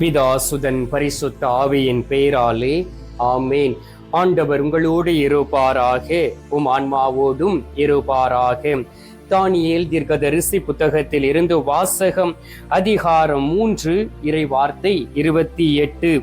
பிதா சுதன் பரிசுத்த ஆவியின் பெயராலே ஆமேன். ஆண்டவர் உங்களோடு இருப்பாராக. உம் ஆன்மாவோடும் இருப்பாராக. தானியேல் தீர்க்கதரிசி புத்தகத்தில் இருந்து வாசகம் அதிகாரம் மூன்று இறை வார்த்தை இருபத்தி எட்டு.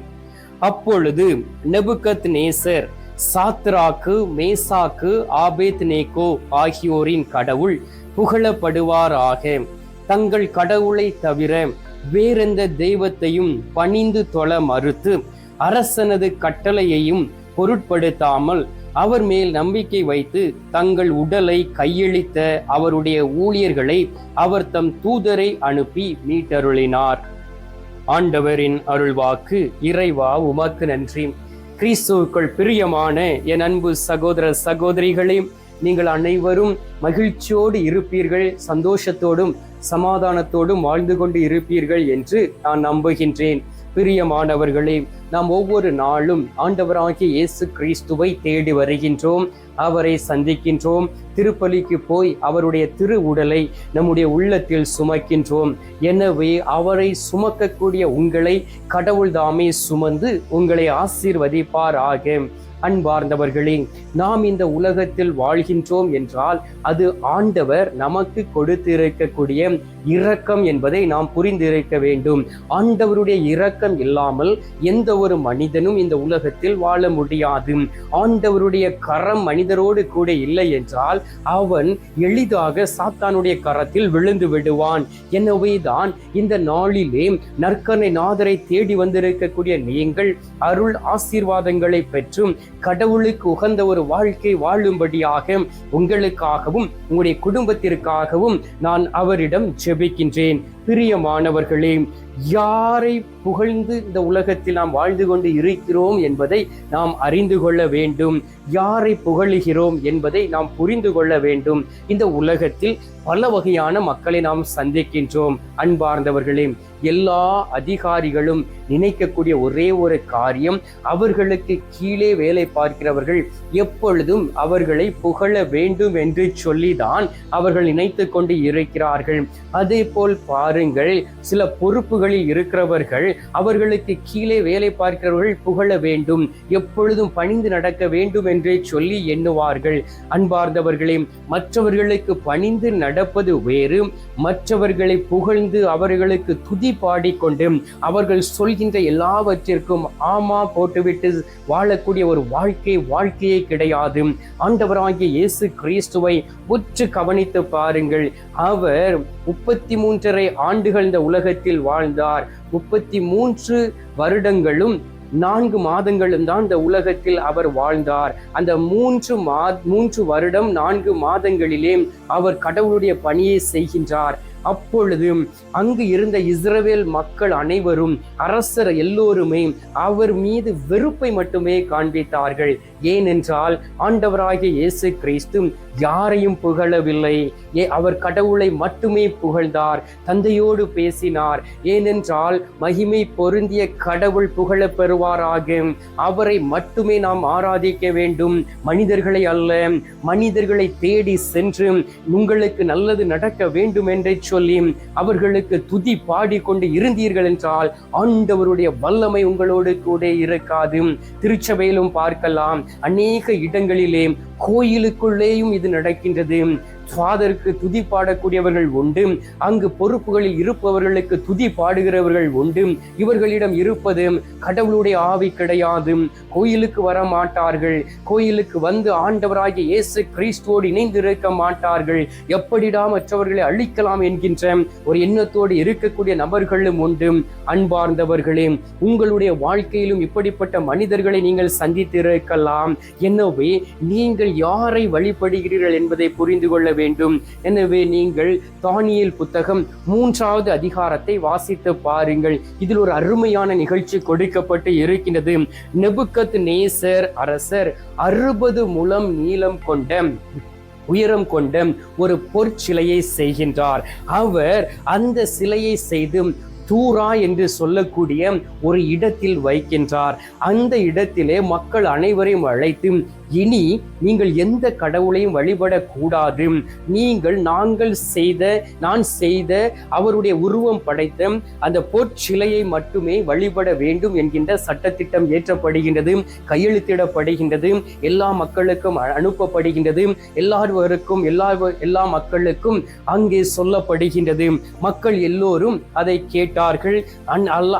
அப்பொழுது நெபுகத் நேசர் சாத்ராக்கு மேசாக்கு ஆபேத் நேகோ ஆகியோரின் கடவுள் புகழப்படுவாராக. தங்கள் கடவுளை தவிர வேறெந்த தெய்வத்தையும் பணிந்து தொழ மறுத்து அரசனது கட்டளையையும் பொருட்படுத்தாமல் அவர் மேல் நம்பிக்கை வைத்து தங்கள் உடலை கையளித்த அவருடைய ஊழியர்களை அவர் தம் தூதரை அனுப்பி மீட்டருளினார். ஆண்டவரின் அருள்வாக்கு இறைவா உமக்கு நன்றி. கிறிஸ்துவுக்குள் பிரியமான என் அன்பு சகோதர சகோதரிகளே நீங்கள் அனைவரும் மகிழ்ச்சியோடு இருப்பீர்கள் சந்தோஷத்தோடும் சமாதானத்தோடும் வாழ்ந்து கொண்டு இருப்பீர்கள் என்று நான் நம்புகின்றேன். பிரியமானவர்களே நாம் ஒவ்வொரு நாளும் ஆண்டவராகிய இயேசு கிறிஸ்துவை தேடி வருகின்றோம் அவரை சந்திக்கின்றோம் திருப்பலிக்கு போய் அவருடைய திரு உடலை நம்முடைய உள்ளத்தில் சுமக்கின்றோம். எனவே அவரை சுமக்கக்கூடிய உங்களை கடவுள் தாமே சுமந்து உங்களை ஆசீர்வதிப்பார் ஆகும் அன்பார்ந்தவர்களே நாம் இந்த உலகத்தில் வாழ்கின்றோம் என்றால் அது ஆண்டவர் நமக்கு கொடுத்திருக்கக்கூடிய இரக்கம் என்பதை நாம் புரிந்திருக்க வேண்டும். ஆண்டவருடைய இரக்கம் இல்லாமல் எந்த ஒரு மனிதனும் இந்த உலகத்தில் வாழ முடியாது. ஆண்டவருடைய கரம் மனிதரோடு கூட இல்லை என்றால் அவன் எளிதாக சாத்தானுடைய கரத்தில் விழுந்து விடுவான். எனவே தான் இந்த நாளிலே நற்கனை நாதரை தேடி வந்திருக்கக்கூடிய நீங்கள் அருள் ஆசீர்வாதங்களை பெற்றும் கடவுளுக்கு உகந்த ஒரு வாழ்க்கை வாழும்படியாக உங்களுக்காகவும் உங்களுடைய குடும்பத்திற்காகவும் நான் அவரிடம் ஜெபிக்கின்றேன். பிரியமானவர்களே யாரை புகழ்ந்து இந்த உலகத்தில் நாம் வாழ்ந்து கொண்டு இருக்கிறோம் என்பதை நாம் அறிந்து கொள்ள வேண்டும். யாரை புகழுகிறோம் என்பதை நாம் புரிந்து கொள்ள வேண்டும். இந்த உலகத்தில் பல வகையான மக்களை நாம் சந்திக்கின்றோம். அன்பார்ந்தவர்களே எல்லா அதிகாரிகளும் நினைக்கக்கூடிய ஒரே ஒரு காரியம் அவர்களுக்கு கீழே வேலை பார்க்கிறவர்கள் எப்பொழுதும் அவர்களை புகழ வேண்டும் என்று சொல்லிதான் அவர்கள் நினைத்து கொண்டு இருக்கிறார்கள். அதே போல் பாருங்கள். சில பொறுப்புகளில் இருக்கிறவர்கள் அவர்களுக்கு கீழே வேலை பார்க்கிறவர்கள் புகழ வேண்டும். எப்பொழுதும் பணிந்து நடக்க வேண்டும் என்றே சொல்லி எண்ணுவார்கள். அன்பார்ந்தவர்களே மற்றவர்களுக்கு பணிந்து நடப்பது வேறு. மற்றவர்களை புகழ்ந்து அவர்களுக்கு துதி பாடிக்கொண்டு அவர்கள் சொல்கின்ற எல்லாவற்றிற்கும் ஆமா போட்டுவிட்டு வாழக்கூடிய ஒரு வாழ்க்கை வாழ்க்கையே கிடையாது. ஆண்டவராகிய இயேசு கிறிஸ்துவை உற்று கவனித்து பாருங்கள். அவர் முப்பத்தி மூன்றரை ஆண்டுகள் இந்த உலகத்தில் வாழ்ந்தார். முப்பத்தி மூன்று வருடங்களும் நான்கு மாதங்களும் தான் இந்த உலகத்தில் அவர் வாழ்ந்தார். அந்த மூன்று மா மூன்று வருடம் நான்கு மாதங்களிலே அவர் கடவுளுடைய பணியை செய்கின்றார். அப்பொழுது அங்கு இருந்த இஸ்ரவேல் மக்கள் அனைவரும் அரசர் எல்லோருமே அவர் மீது வெறுப்பை மட்டுமே காண்பித்தார்கள். ஏனென்றால் ஆண்டவராகிய இயேசு கிறிஸ்து யாரையும் புகழவில்லை. ஏ அவர் கடவுளை மட்டுமே புகழ்ந்தார். தந்தையோடு பேசினார். ஏனென்றால் மகிமை பொருந்திய கடவுள் புகழ பெறுவாராக அவரை மட்டுமே நாம் ஆராதிக்க வேண்டும். மனிதர்களை அல்ல மனிதர்களை தேடி சென்று உங்களுக்கு நல்லது நடக்க வேண்டும் என்றே சொல்லி அவர்களுக்கு துதி பாடிக்கொண்டு இருந்தீர்கள் என்றால் ஆண்டவருடைய வல்லமை உங்களோடு கூட இருக்காது. திருச்சபையிலும் பார்க்கலாம். அநேக இடங்களிலே கோயிலுக்குள்ளேயும் இது நடக்கின்றது. ஃபாதருக்கு துதி பாடக்கூடியவர்கள் உண்டு. அங்கு பொறுப்புகளில் இருப்பவர்களுக்கு துதி பாடுகிறவர்கள் உண்டு. இவர்களிடம் இருப்பது கடவுளுடைய ஆவி கிடையாது. கோயிலுக்கு வர மாட்டார்கள் கோயிலுக்கு வந்து ஆண்டவராகிய இயேசு கிறிஸ்துவோடு இணைந்திருக்க மாட்டார்கள். எப்படிடா மற்றவர்களை அழிக்கலாம் என்கின்ற ஒரு எண்ணத்தோடு இருக்கக்கூடிய நபர்களும் உண்டு. அன்பார்ந்தவர்களே உங்களுடைய வாழ்க்கையிலும் இப்படிப்பட்ட மனிதர்களை நீங்கள் சந்தித்திருக்கலாம். எனவே நீங்கள் யாரை வழிபடுகிறீர்கள் என்பதை புரிந்து கொள்ள வேண்டும். எனவே நீங்கள் தானியல் புத்தகம் மூன்றாவது அதிகாரத்தை வாசித்து பாருங்கள். இதில் ஒரு அருமையான நிகழ்ச்சி கொடுக்கப்பட்டு இருக்கின்றது. நெபுக்கத் நேசர் அரசர் அறுபது முழம் நீளம் கொண்ட உயரம் கொண்ட ஒரு பொற்சிலையை செய்கின்றார். அவர் அந்த சிலையை செய்து தூரா என்று சொல்லக்கூடிய ஒரு இடத்தில் வைக்கின்றார். அந்த இடத்திலே மக்கள் அனைவரையும் அழைத்து இனி நீங்கள் எந்த கடவுளையும் வழிபடக்கூடாது. நீங்கள் நாங்கள் செய்த நான் செய்த அவருடைய உருவம் படைத்த அந்த பொற்சிலையை மட்டுமே வழிபட வேண்டும் என்கின்ற சட்டத்திட்டம் ஏற்றப்படுகின்றது கையெழுத்திடப்படுகின்றது எல்லா மக்களுக்கும் அனுப்பப்படுகின்றது எல்லாருவருக்கும் எல்லா எல்லா மக்களுக்கும் அங்கே சொல்லப்படுகின்றது. மக்கள் எல்லோரும் அதை கேட்டார்கள்.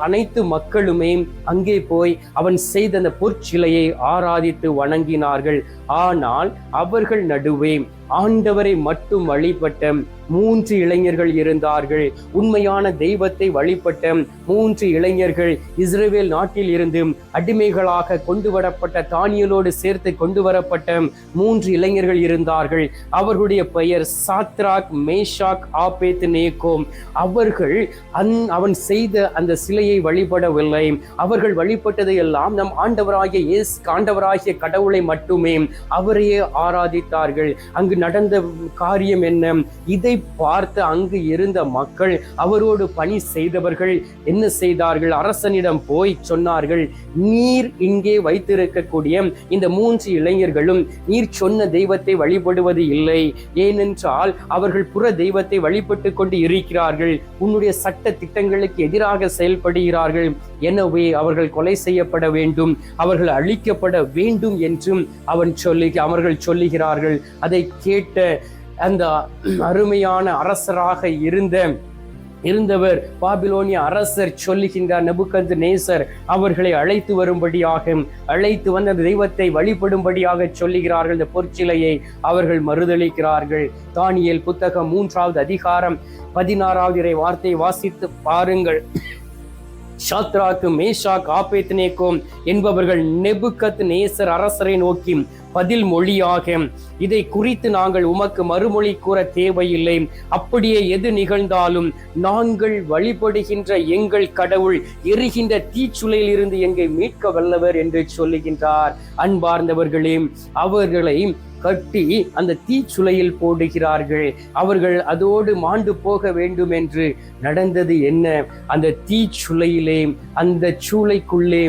அனைத்து மக்களுமே அங்கே போய் அவன் செய்த அந்த பொற்சிலையை ஆராதித்து வணங்கினார்கள். ஆனால் அவர்கள் நடுவே ஆண்டவரை மட்டும் வழிபட்ட மூன்று இளைஞர்கள் இருந்தார்கள். உண்மையான தெய்வத்தை வழிபட்ட மூன்று இளைஞர்கள் இஸ்ரேல் நாட்டில் இருந்து அடிமைகளாக கொண்டு வரப்பட்ட தானியலோடு சேர்த்து கொண்டு வரப்பட்ட மூன்று இளைஞர்கள் இருந்தார்கள். அவர்களுடைய பெயர் சாத்ராக் மேஷாக் ஆபேத் நேகோம். அவர்கள் அந் அவன் செய்த அந்த சிலையை வழிபடவில்லை. அவர்கள் வழிபட்டதை எல்லாம் நம் ஆண்டவராகிய இயேசு ஆண்டவராகிய கடவுளை மட்டுமே அவரையே ஆராதித்தார்கள். அங்கு நடந்த காரியம் என்ன? இதை பார்த்து அங்கு இருந்த மக்கள் அவரோடு பணி செய்தவர்கள் என்ன செய்தார்கள்? அரசனிடம் போய் சொன்னார்கள் நீர் இங்கே வைத்திருக்கக்கூடிய இந்த மூன்று இளைஞர்களும் நீர் சொன்ன தெய்வத்தை வழிபடுவது இல்லை. ஏனென்றால் அவர்கள் புற தெய்வத்தை வழிபட்டு கொண்டு இருக்கிறார்கள். உன்னுடைய சட்ட திட்டங்களுக்கு எதிராக செயல்படுகிறார்கள். எனவே அவர்கள் கொலை செய்யப்பட வேண்டும். அவர்கள் அழிக்கப்பட வேண்டும் என்றும் அவன் சொல்லி அவர்கள் சொல்லுகிறார்கள். அதை கேட்ட அந்த அருமையான அரசராக இருந்த இருந்தவர் பாபிலோனிய அரசர் சொல்லுகின்றார் நபுக்கந்து நேசர் அவர்களை அழைத்து வரும்படியாக அழைத்து வந்து அந்த தெய்வத்தை வழிபடும்படியாக சொல்லுகிறார்கள். இந்த பொற்சிலையை அவர்கள் மறுதளிக்கிறார்கள். தானியல் புத்தகம் மூன்றாவது அதிகாரம் பதினாறாவது இறை வார்த்தை வாசித்து பாருங்கள். ஷாத்ராக்கு மேஷாக் ஆபேத்னேக்கும் என்பவர்கள் நெபுக்கத் நேசர் அரசரை நோக்கி பதில் மொழியாகும் இதை குறித்து நாங்கள் உமக்கு மறுமொழி கூற தேவையில்லை. அப்படியே எது நிகழ்ந்தாலும் நாங்கள் வழிபடுகின்ற எங்கள் கடவுள் எரிகின்ற தீச்சுளையில் இருந்து எங்களை மீட்க வல்லவர் என்று சொல்லுகின்றார். அன்பார்ந்தவர்களே அவர்களை கட்டி அந்த தீச்சுளையில் போடுகிறார்கள். அவர்கள் அதோடு மாண்டு போக வேண்டும் என்று நடந்தது என்ன? அந்த தீச்சுளையிலே அந்த சூளைக்குள்ளே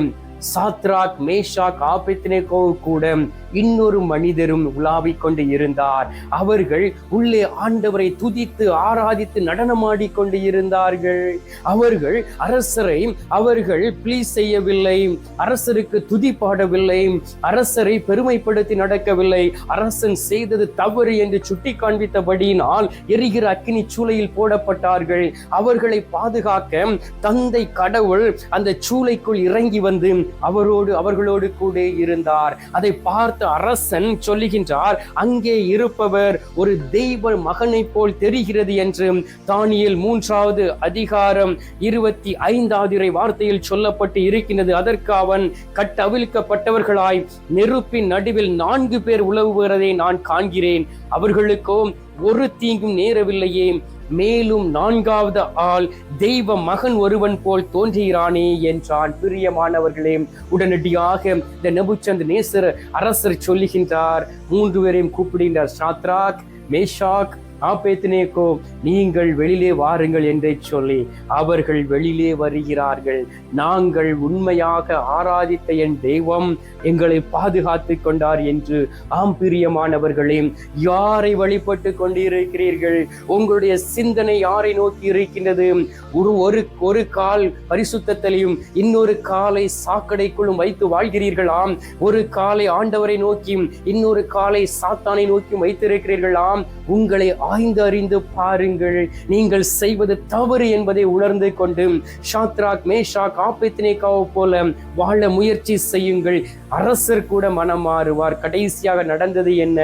சாத்ராக் மேஷாக் ஆபத்தினேகோ கூட இன்னொரு மனிதரும் உலாவிக் கொண்டு இருந்தார். அவர்கள் உள்ளே ஆண்டவரை துதித்து ஆராதித்து நடனமாடி கொண்டு இருந்தார்கள். அவர்கள் அரசரை அவர்கள் ப்ளீஸ் செய்யவில்லை. அரசருக்கு துதி பாடவில்லை. அரசரை பெருமைப்படுத்தி நடக்கவில்லை. அரசன் செய்தது தவறு என்று சுட்டி காண்பித்தபடியினால் எரிகிற அக்கினி சூளையில் போடப்பட்டார்கள். அவர்களை பாதுகாக்க தந்தை கடவுள் அந்த சூளைக்குள் இறங்கி வந்து அவரோடு அவர்களோடு கூட இருந்தார். அதை பார்த்த அரசன் சொல்லுகின்றார் அங்கே இருப்பவர் ஒரு தெய்வ மகனை போல் தெரிகிறது என்று தானியல் மூன்றாவது அதிகாரம் இருபத்தி ஐந்தாவது வார்த்தையில் சொல்லப்பட்டு இருக்கின்றது. அதற்கு அவன் கட்டவிழ்க்கப்பட்டவர்களாய் நெருப்பின் நடுவில் நான்கு பேர் உலவுகிறதை நான் காண்கிறேன். அவர்களுக்கோ ஒரு தீங்கும் நேரவில்லையே. மேலும் நான்காவது ஆள் தெய்வ மகன் ஒருவன் போல் தோன்றுகிறானே என்றான் பிரியமானவர்களே. உடனடியாக இந்த நெபுச்சந்த் நேசர் அரசர் சொல்லுகின்றார். மூன்று பேரையும் கூப்பிடுகின்றார். சாத்ராக் மேஷாக் ஆபேத்தினேக்கோ நீங்கள் வெளியிலே வாருங்கள் என்றே சொல்லி அவர்கள் வெளியிலே வருகிறார்கள். நாங்கள் உண்மையாக ஆராதித்த என் தெய்வம் எங்களை பாதுகாத்து கொண்டார் என்று ஆம் பிரியமானவர்களே யாரை வழிபட்டு கொண்டிருக்கிறீர்கள்? உங்களுடைய சிந்தனை யாரை நோக்கி இருக்கின்றது? ஒரு ஒரு ஒரு கால் பரிசுத்தத்திலையும் இன்னொரு காலை சாக்கடைக்குள்ளும் வைத்து வாழ்கிறீர்களாம். ஒரு காலை ஆண்டவரை நோக்கியும் இன்னொரு காலை சாத்தானை நோக்கியும் வைத்திருக்கிறீர்களாம். உங்களை ஆய்ந்து அறிந்து பாருங்கள். நீங்கள் செய்வது தவறு என்பதை உணர்ந்து கொண்டு ஷாத்ராக் மேஷாக் ஆபேத்னேகாவை போல வாழ முயற்சி செய்யுங்கள். அரசர் கூட மனம் மாறுவார். கடைசியாக நடந்தது என்ன?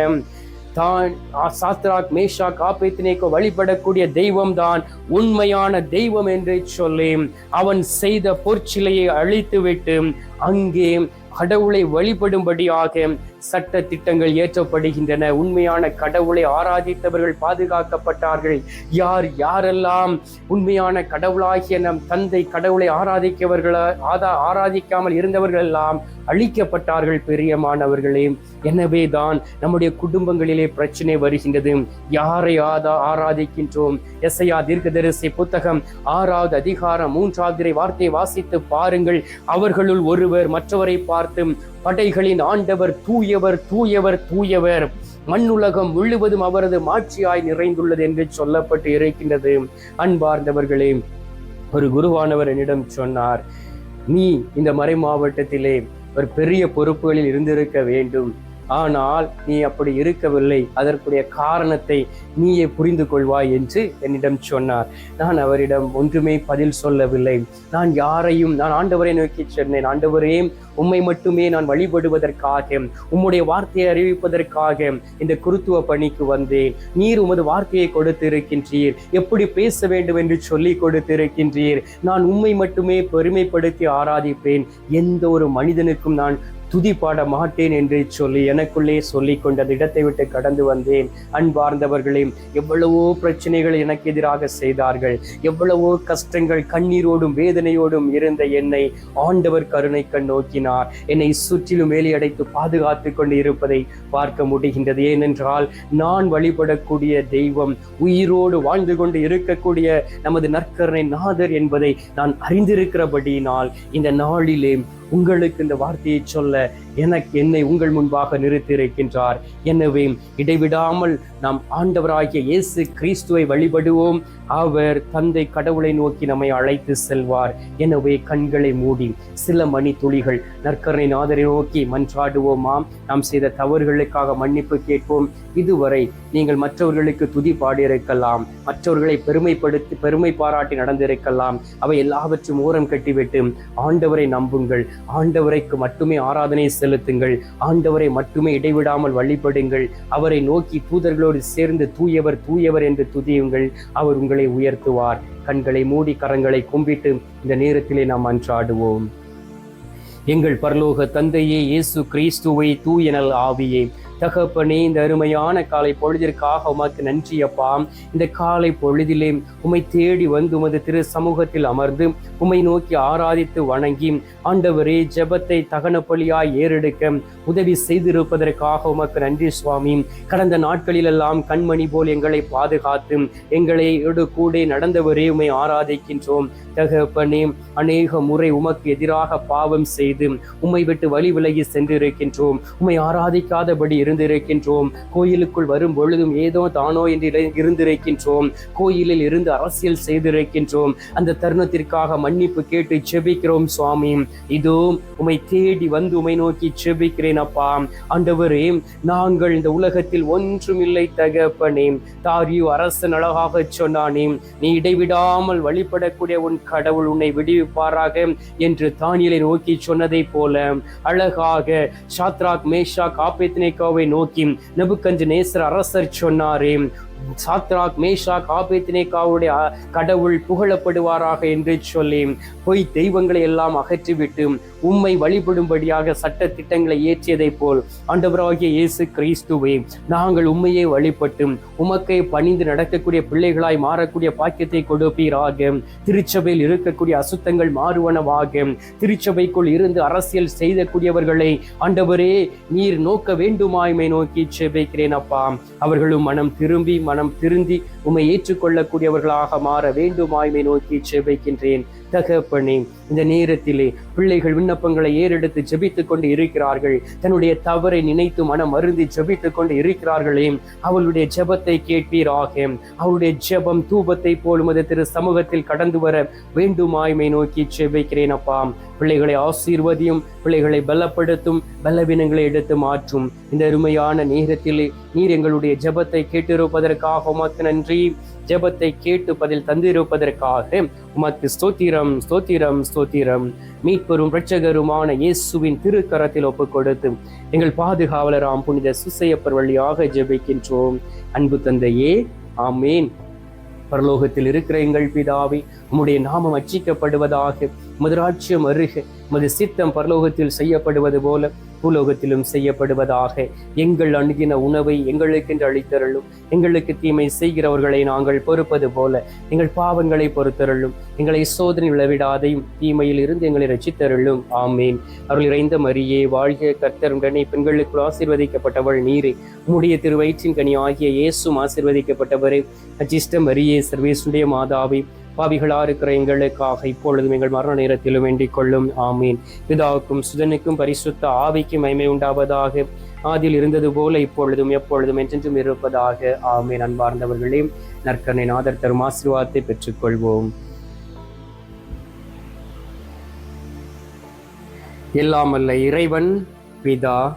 தான் சாத்ராக் மேஷாக் ஆபேத்னேகோ வழிபடக்கூடிய தெய்வம் தான் உண்மையான தெய்வம் என்று சொல்லி அவன் செய்த பொற்சிலையை அழித்துவிட்டு அங்கே கடவுளை வழிபடும்படியாக சட்ட திட்டங்கள் ஏற்றப்படுகின்றன உண்மையான கடவுளை ஆராதித்தவர்கள் பாதுகாக்கப்பட்டார்கள். யார் யாரெல்லாம் உண்மையான கடவுளாகிய நம் தந்தை கடவுளை ஆராதிக்கவர்கள ஆதா ஆராதிக்காமல் இருந்தவர்கள் எல்லாம் அழிக்கப்பட்டார்கள் பெரியமானவர்களே எனவே தான் நம்முடைய குடும்பங்களிலே பிரச்சனை வருகின்றது. யாரை ஆதா ஆராதிக்கின்றோம்? எஸ்ஐயா தீர்க்கதரிசி புத்தகம் ஆறாவது அதிகாரம் மூன்றாவது வார்த்தையை வாசித்து பாருங்கள். அவர்களுள் ஒருவர் மற்றவரை பார்த்து படைகளின் ஆண்டவர் தூயவர் தூயவர் தூயவர். மண்ணுலகம் முழுவதும் அவரது மாட்சியாய் நிறைந்துள்ளது என்று சொல்லப்பட்டு இருக்கின்றது. அன்பார்ந்தவர்களே ஒரு குருவானவர் என்னிடம் சொன்னார் நீ இந்த மறை மாவட்டத்திலே ஒரு பெரிய பொறுப்புகளில் இருந்திருக்க வேண்டும். ஆனால் நீ அப்படி இருக்கவில்லை. அதற்குரிய காரணத்தை நீயே புரிந்து கொள்வாய் என்று என்னிடம் சொன்னார். நான் அவரிடம் ஒன்றுமே பதில் சொல்லவில்லை. நான் யாரையும் நான் ஆண்டவரை நோக்கி சென்றேன். ஆண்டவரே உம்மை மட்டுமே நான் வழிபடுவதற்காக உம்முடைய வார்த்தையை அறிவிப்பதற்காக இந்த குருத்துவ பணிக்கு வந்தேன். நீர் உமது வார்த்தையை கொடுத்திருக்கின்றீர். எப்படி பேச வேண்டும் என்று சொல்லி கொடுத்திருக்கின்றீர். நான் உம்மை மட்டுமே பெருமைப்படுத்தி ஆராதிப்பேன். எந்த ஒரு மனிதனுக்கும் நான் துதி பாட மாட்டேன் என்று சொல்லி எனக்குள்ளே சொல்லி கொண்டு அந்த இடத்தை விட்டு கடந்து வந்தேன். அன்பார்ந்தவர்களே எவ்வளவோ பிரச்சனைகள் எனக்கு எதிராக செய்தார்கள். எவ்வளவோ கஷ்டங்கள் கண்ணீரோடும் வேதனையோடும் இருந்த என்னை ஆண்டவர் கருணை கண் நோக்கினார். என்னை சுற்றிலும் வேலையடைத்து பாதுகாத்து கொண்டு இருப்பதை பார்க்க முடிகின்றது. ஏனென்றால் நான் வழிபடக்கூடிய தெய்வம் உயிரோடு வாழ்ந்து கொண்டு இருக்கக்கூடிய நமது நற்கருணை நாதர் என்பதை நான் அறிந்திருக்கிறபடியினால் இந்த நாளிலே உங்களுக்கு இந்த வார்த்தையை சொல்ல எனக்கு என்னை உங்கள் முன்பாக நிறுத்தியிருக்கின்றார். எனவே இடைவிடாமல் நாம் ஆண்டவராகிய இயேசு கிறிஸ்துவை வழிபடுவோம். அவர் தந்தை கடவுளை நோக்கி நம்மை அழைத்து செல்வார். எனவே கண்களை மூடி சில மணி துளிகள் நற்கரணை நாதரை நோக்கி மன்றாடுவோமாம் நாம் செய்த தவறுகளுக்காக மன்னிப்பு கேட்போம். இதுவரை நீங்கள் மற்றவர்களுக்கு துதி பாடியிருக்கலாம். மற்றவர்களை பெருமைப்படுத்தி பெருமை பாராட்டி நடந்திருக்கலாம். அவை எல்லாவற்றும் ஓரம் கட்டிவிட்டு ஆண்டவரை நம்புங்கள். ஆண்டவரைக்கு மட்டுமே ஆராதனை செலுத்துங்கள். ஆண்டவரை மட்டுமே இடைவிடாமல் வழிபடுங்கள். அவரை நோக்கி தூதர்களோடு சேர்ந்து தூயவர் தூயவர் என்று துதியுங்கள். அவர் உங்களை உயர்த்துவார். கண்களை மூடி கரங்களை கும்பிட்டு இந்த நேரத்திலே நாம் அன்றாடுவோம். எங்கள் பரலோக தந்தையே இயேசு கிறிஸ்துவை தூயனல் ஆவியே. தகப்பனே இந்த அருமையான காலை பொழுதிற்காக உமக்கு நன்றி அப்பா. இந்த காலை பொழுதிலே உம்மை தேடி வந்து உமது திரு சமூகத்தில் அமர்ந்து உம்மை நோக்கி ஆராதித்து வணங்கி ஆண்டவரே ஜெபத்தை தகன பலியாய் ஏறெடுக்க உதவி செய்திருப்பதற்காக உமக்கு நன்றி சுவாமி. கடந்த நாட்களிலெல்லாம் கண்மணி போல் எங்களை பாதுகாத்து எங்களை கூட நடந்தவரே உம்மை ஆராதிக்கின்றோம். தகப்பனே அநேக முறை உமக்கு எதிராக பாவம் செய்து உம்மை விட்டு வழி விலகி சென்றிருக்கின்றோம். உம்மை ஆராதிக்காதபடி இருந்திருக்கின்றோம். கோயிலுக்குள் வரும் பொழுதும் ஏதோ தானோ என்று இருந்திருக்கின்றோம். கோயிலில் இருந்து அரசியல் செய்திருக்கின்றோம். அந்த தருணத்திற்காக மன்னிப்பு கேட்டு செபிக்கிறோம் சுவாமி. இதோ உமை தேடி வந்து உமை நோக்கி செபிக்கிறேன் அப்பா. ஆண்டவரே நாங்கள் இந்த உலகத்தில் ஒன்றுமில்லை தகப்பனே. தாரியு அரசன் அழகாக சொன்னானே நீ இடைவிடாமல் வழிபடக்கூடிய உன் கடவுள் உன்னை விடுவிப்பாராக என்று தானியலை நோக்கி சொன்னதை போல அழகாக ஷாத்ராக் மேஷாக் ஆபேத்னேகாவை நோக்கி நெபுக்கஞ்சு நேசர் அரசர் சொன்னாரே சாத்ராக் மேஷாக் ஆபேத்தினேக்காவுடைய கடவுள் புகழப்படுவாராக என்று சொல்லி பொய் தெய்வங்களை எல்லாம் அகற்றிவிட்டு உம்மை வழிபடும்படியாக சட்ட திட்டங்களை இயற்றியதைப் போல் ஆண்டவராகிய இயேசு கிறிஸ்துவே நாங்கள் உண்மையை வழிபட்டு உமக்கை பணிந்து நடக்கக்கூடிய பிள்ளைகளாய் மாறக்கூடிய பாக்கியத்தை கொடுப்பீராக. திருச்சபையில் இருக்கக்கூடிய அசுத்தங்கள் மாறுவனவாக. திருச்சபைக்குள் இருந்து அரசியல் செய்தக்கூடியவர்களை ஆண்டவரே நீர் நோக்க வேண்டுமாய்மை நோக்கி செபிக்கிறேன் அப்பா. அவர்களும் மனம் திரும்பி மனம் திருந்தி உம்மை ஏற்றுக்கொள்ளக்கூடியவர்களாக மாற வேண்டுமாய்மை நோக்கி செபிக்கின்றேன் தகப்பனே இந்த நேரத்திலே பிள்ளைகள் விண்ணப்பங்களை ஏறெடுத்து ஜெபித்துக் கொண்டு இருக்கிறார்கள். தன்னுடைய தவறை நினைத்து மனம் அருந்தி ஜெபித்துக் கொண்டு இருக்கிறார்களே அவளுடைய ஜெபத்தை கேட்பீராக. அவளுடைய ஜெபம் தூபத்தை போலும் அது திரு சமூகத்தில் கடந்து வர வேண்டுமாய்மை நோக்கி ஜெபிக்கிறேன் அப்பா. பிள்ளைகளை ஆசீர்வதியும் பிள்ளைகளை பலப்படுத்தும் பலவீனங்களை எடுத்து மாற்றும். இந்த அருமையான நேரத்திலே நீர் எங்களுடைய ஜெபத்தை கேட்டிருப்பதற்காக உமக்கு நன்றி. ஜெபத்தை கேட்டு பதில் தந்திருப்பதற்காக உமக்கு ஸ்தோத்திரம் ஸ்தோத்திரம் ஸ்தோத்திரம். மீட்பெரும் பிரட்சகருமான இயேசுவின் திருக்கரத்தில் ஒப்புக் கொடுத்து எங்கள் பாதுகாவலராம் புனித சுசையப்பர் வழியாக ஜெபிக்கின்றோம். அன்பு தந்தையே ஆமேன். பரலோகத்தில் இருக்கிற எங்கள் பிதாவே உம்முடைய நாமம் அச்சிக்கப்படுவதாக மதுராட்சியம் அருக மது சித்தம் பரலோகத்தில் செய்யப்படுவது போல பூலோகத்திலும் செய்யப்படுவதாக எங்கள் அணுகின உணவை எங்களுக்கென்று அளித்தருளும். எங்களுக்கு தீமை செய்கிறவர்களை நாங்கள் பொறுப்பது போல எங்கள் பாவங்களை பொறுத்தருளும். எங்களை சோதனை விளவிடாதையும் தீமையில் இருந்து எங்களை ரசித்தருளும் ஆமேன். அருள் இறைந்த மரியே வாழ்க கர்த்தருடனே பெண்களுக்கு ஆசீர்வதிக்கப்பட்டவள் நீரே. உம்முடைய திருவயிற்றின் கனி ஆகிய இயேசும் ஆசீர்வதிக்கப்பட்டவரே. அச்சிஷ்ட மரியே சர்வேசுடைய மாதாவை பாவிகளா இருக்கிற எங்களுக்காக இப்பொழுதும் எங்கள் மரண நேரத்திலும் வேண்டிக் கொள்ளும். ஆமீன். பிதாவுக்கும் சுதனுக்கும் பரிசுத்த ஆவிக்கும் மைமை உண்டாவதாக. ஆதியில் இருந்தது போல இப்பொழுதும் எப்பொழுதும் என்றென்றும் இருப்பதாக. ஆமீன். அன்பார்ந்தவர்களே நற்கனை நாதர் தரும் ஆசீர்வாதத்தை பெற்றுக்கொள்வோம். எல்லாம் அல்ல இறைவன் பிதா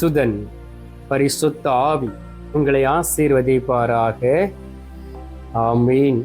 சுதன் பரிசுத்த ஆவி உங்களை ஆசீர்வதிப்பாராக. ஆமீன்.